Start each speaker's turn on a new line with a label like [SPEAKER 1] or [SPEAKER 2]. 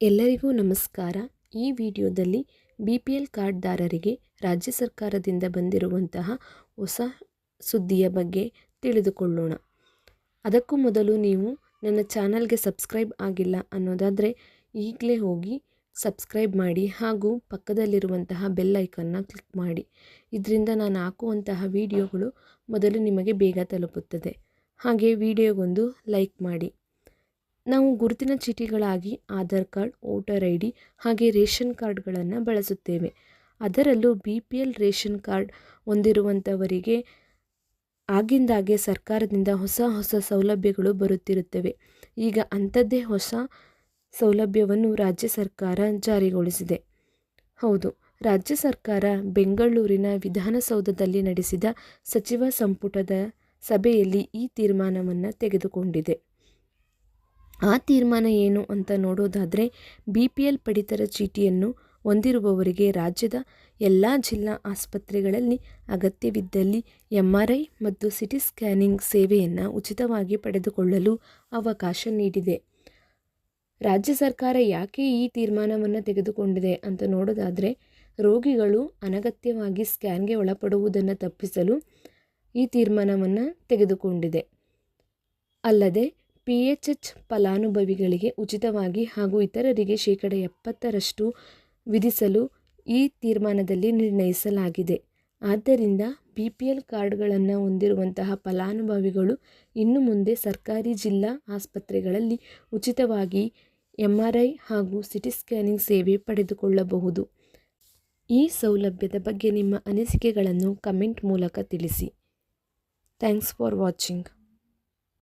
[SPEAKER 1] ಎಲ್ಲರಿಗೂ ನಮಸ್ಕಾರ. ಈ ವಿಡಿಯೋದಲ್ಲಿ ಬಿ ಪಿ ಎಲ್ ಕಾರ್ಡ್ದಾರರಿಗೆ ರಾಜ್ಯ ಸರ್ಕಾರದಿಂದ ಬಂದಿರುವಂತಹ ಹೊಸ ಸುದ್ದಿಯ ಬಗ್ಗೆ ತಿಳಿದುಕೊಳ್ಳೋಣ. ಅದಕ್ಕೂ ಮೊದಲು ನೀವು ನನ್ನ ಚಾನಲ್ಗೆ ಸಬ್ಸ್ಕ್ರೈಬ್ ಆಗಿಲ್ಲ ಅನ್ನೋದಾದರೆ ಈಗಲೇ ಹೋಗಿ ಸಬ್ಸ್ಕ್ರೈಬ್ ಮಾಡಿ ಹಾಗೂ ಪಕ್ಕದಲ್ಲಿರುವಂತಹ ಬೆಲ್ ಕ್ಲಿಕ್ ಮಾಡಿ. ಇದರಿಂದ ನಾನು ಹಾಕುವಂತಹ ವಿಡಿಯೋಗಳು ಮೊದಲು ನಿಮಗೆ ಬೇಗ ತಲುಪುತ್ತದೆ. ಹಾಗೆ ವಿಡಿಯೋಗೊಂದು ಲೈಕ್ ಮಾಡಿ. ನಾವು ಗುರುತಿನ ಚೀಟಿಗಳಾಗಿ Aadhaar card, voter I D ಹಾಗೆ ರೇಷನ್ ಕಾರ್ಡ್ಗಳನ್ನು ಬಳಸುತ್ತೇವೆ. ಅದರಲ್ಲೂ B P L ration card ಹೊಂದಿರುವಂಥವರಿಗೆ ಆಗಿಂದಾಗೆ ಸರ್ಕಾರದಿಂದ ಹೊಸ ಹೊಸ ಸೌಲಭ್ಯಗಳು ಬರುತ್ತಿರುತ್ತವೆ. ಈಗ ಅಂಥದ್ದೇ ಹೊಸ ಸೌಲಭ್ಯವನ್ನು ರಾಜ್ಯ ಸರ್ಕಾರ ಜಾರಿಗೊಳಿಸಿದೆ. ಹೌದು, ರಾಜ್ಯ ಸರ್ಕಾರ ಬೆಂಗಳೂರಿನ ವಿಧಾನಸೌಧದಲ್ಲಿ ನಡೆಸಿದ ಸಚಿವ ಸಂಪುಟದ ಸಭೆಯಲ್ಲಿ ಈ ತೀರ್ಮಾನವನ್ನು ತೆಗೆದುಕೊಂಡಿದೆ. ಆ ತೀರ್ಮಾನ ಏನು ಅಂತ ನೋಡೋದಾದರೆ ಬಿ ಪಿ ಎಲ್ ಪಡಿತರ ಚೀಟಿಯನ್ನು ಹೊಂದಿರುವವರಿಗೆ ರಾಜ್ಯದ ಎಲ್ಲ ಜಿಲ್ಲಾ ಆಸ್ಪತ್ರೆಗಳಲ್ಲಿ ಅಗತ್ಯವಿದ್ದಲ್ಲಿ ಎಂ ಆರ್ ಐ ಮತ್ತು ಸಿಟಿ ಸ್ಕ್ಯಾನಿಂಗ್ ಸೇವೆಯನ್ನು ಉಚಿತವಾಗಿ ಪಡೆದುಕೊಳ್ಳಲು ಅವಕಾಶ ನೀಡಿದೆ. ರಾಜ್ಯ ಸರ್ಕಾರ ಯಾಕೆ ಈ ತೀರ್ಮಾನವನ್ನು ತೆಗೆದುಕೊಂಡಿದೆ ಅಂತ ನೋಡೋದಾದರೆ ರೋಗಿಗಳು ಅನಗತ್ಯವಾಗಿ ಸ್ಕ್ಯಾನ್ಗೆ ಒಳಪಡುವುದನ್ನು ತಪ್ಪಿಸಲು ಈ ತೀರ್ಮಾನವನ್ನು ತೆಗೆದುಕೊಂಡಿದೆ. ಅಲ್ಲದೆ ಪಿ ಎಚ್ ಎಚ್ ಫಲಾನುಭವಿಗಳಿಗೆ ಉಚಿತವಾಗಿ ಹಾಗೂ ಇತರರಿಗೆ ಶೇಕಡ ಎಪ್ಪತ್ತರಷ್ಟು ವಿಧಿಸಲು ಈ ತೀರ್ಮಾನದಲ್ಲಿ ನಿರ್ಣಯಿಸಲಾಗಿದೆ. ಆದ್ದರಿಂದ ಬಿ ಪಿ ಎಲ್ ಕಾರ್ಡ್ಗಳನ್ನು ಹೊಂದಿರುವಂತಹ ಫಲಾನುಭವಿಗಳು ಇನ್ನು ಮುಂದೆ ಸರ್ಕಾರಿ ಜಿಲ್ಲಾ ಆಸ್ಪತ್ರೆಗಳಲ್ಲಿ ಉಚಿತವಾಗಿ ಎಂ ಆರ್ ಐ ಹಾಗೂ ಸಿಟಿ ಸ್ಕ್ಯಾನಿಂಗ್ ಸೇವೆ ಪಡೆದುಕೊಳ್ಳಬಹುದು. ಈ ಸೌಲಭ್ಯದ ಬಗ್ಗೆ ನಿಮ್ಮ ಅನಿಸಿಕೆಗಳನ್ನು ಕಮೆಂಟ್ ಮೂಲಕ ತಿಳಿಸಿ. Thanks for watching.